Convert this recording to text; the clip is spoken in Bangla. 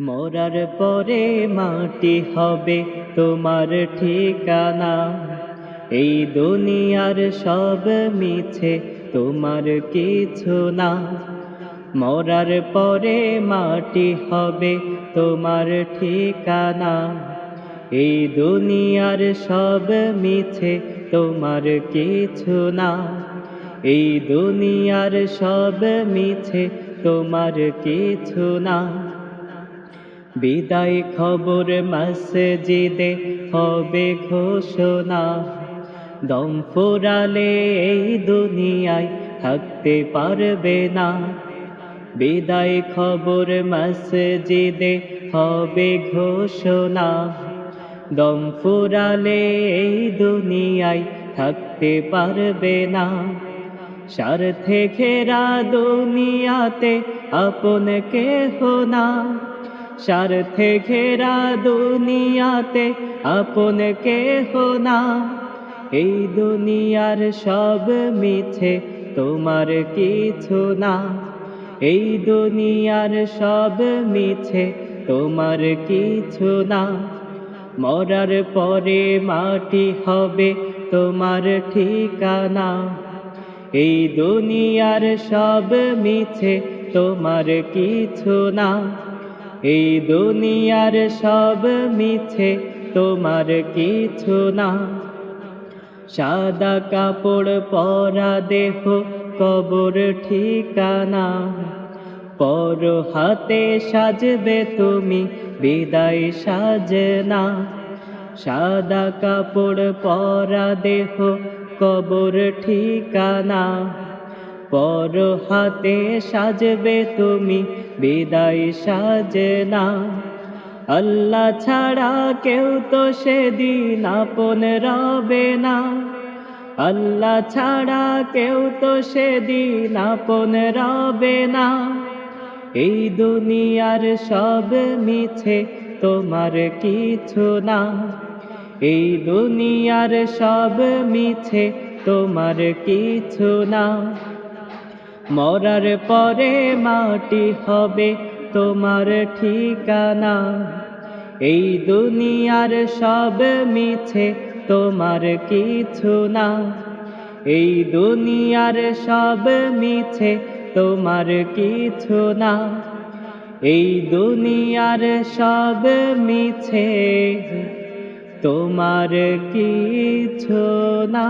মরার পরে মাটি হবে তোমার ঠিকানা। এই দুনিয়ার সব মিছে তোমার কিছু না। মরার পরে মাটি হবে তোমার ঠিকানা। এই দুনিয়ার সব মিছে তোমার কিছু না। এই দুনিয়ার সব মিছে তোমার কিছু না। বিদায় খবর মসজিদে হবে ঘোষণা। দম ফুরালে এই দুনিয়ায় থাকতে পারবে না। বিদায় খবর মসজিদে হবে ঘোষণা। দম ফুরালে এই দুনিয়ায় থাকতে পারবে না। স্বার্থে ঘেরা দুনিয়াতে আপন কেহ না। স্বার্থে ঘেরা দুনিয়াতে আপন কেহ না। এই দুনিয়ার সব মিছে তোমার কিছু না। এই দুনিয়ার সব মিছে তোমার কিছু না। মরার পরে মাটি হবে তোমার ঠিকানা। এই দুনিয়ার সব মিছে তোমার কিছু না। এই দুনিয়ার সব মিছে, তোমার কিছু না। সাদা কাপড় পরা দেহ, কবর ঠিকানা। পর হাতে সাজবে তুমি, বিদায় সাজনা। সাদা কাপড় পরা দেহ, কবর ঠিকানা। পর হাতে সাজবে তুমি, বিদায় সাজনা। আল্লাহ ছাড়া কেউ তো সেদিন আপন রবে না। আল্লাহ ছাড়া কেউ তো সেদিন আপন রবে না। এই দুনিয়ার সব মিছে তোমার কিছু না। এই দুনিয়ার সব মিছে তোমার কিছু না। মরার পরে মাটি হবে তোমার ঠিকানা। এই দুনিয়ার সব মিছে তোমার কিছু না। এই দুনিয়ার সব মিছে তোমার কিছু না। এই দুনিয়ার সব মিছে তোমার কিছু না।